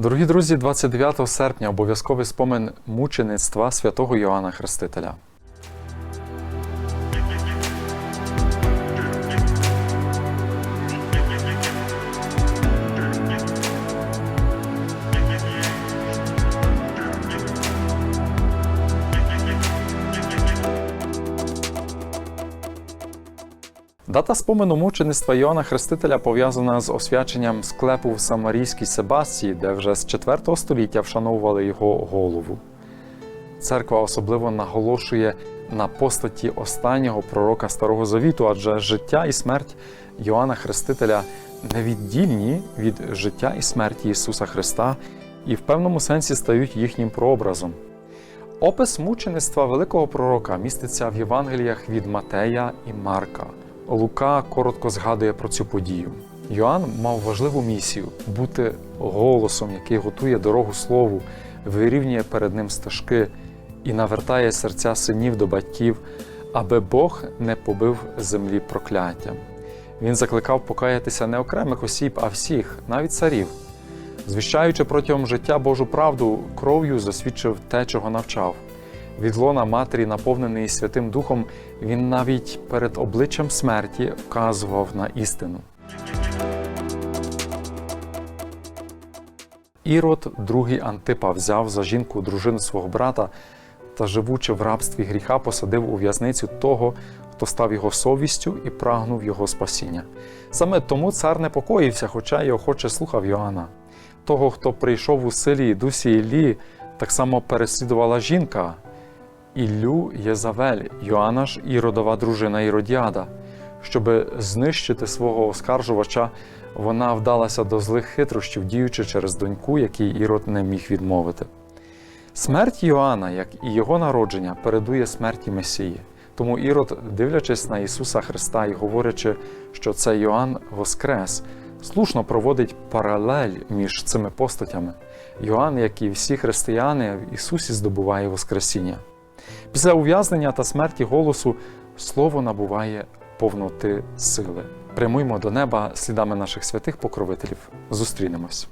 Дорогі друзі, 29 серпня обов'язковий спомин мучеництва святого Йоанна Хрестителя. Дата спомену мучеництва Йоанна Хрестителя пов'язана з освяченням склепу в Самарійській Себастії, де вже з 4 століття вшановували його голову. Церква особливо наголошує на постаті останнього пророка Старого Завіту, адже життя і смерть Йоанна Хрестителя невіддільні від життя і смерті Ісуса Христа і в певному сенсі стають їхнім прообразом. Опис мучеництва великого пророка міститься в Євангеліях від Матея і Марка. Лука коротко згадує про цю подію. Йоанн мав важливу місію бути голосом, який готує дорогу слову, вирівнює перед ним стежки і навертає серця синів до батьків, аби Бог не побив землі прокляттям. Він закликав покаятися не окремих осіб, а всіх, навіть царів. Звіщаючи протягом життя Божу правду, кров'ю засвідчив те, чого навчав. Від лона матері, наповнений Святим Духом, він навіть перед обличчям смерті вказував на істину. Ірод, другий Антипа, взяв за жінку дружину свого брата та, живучи в рабстві гріха, посадив у в'язницю того, хто став його совістю і прагнув його спасіння. Саме тому цар непокоївся, хоча й охоче слухав Йоанна. Того, хто прийшов у силі дусі Іллі, так само переслідувала жінка, Іллю Єзавель, Йоанна ж Іродова дружина Іродіада. Щоби знищити свого оскаржувача, вона вдалася до злих хитрощів, діючи через доньку, якій Ірод не міг відмовити. Смерть Йоанна, як і його народження, передує смерті Месії. Тому Ірод, дивлячись на Ісуса Христа і говорячи, що це Йоанн Воскрес, слушно проводить паралель між цими постатями. Йоанн, як і всі християни, в Ісусі здобуває Воскресіння. Після ув'язнення та смерті голосу слово набуває повноти сили. Прямуймо до неба слідами наших святих покровителів. Зустрінемось.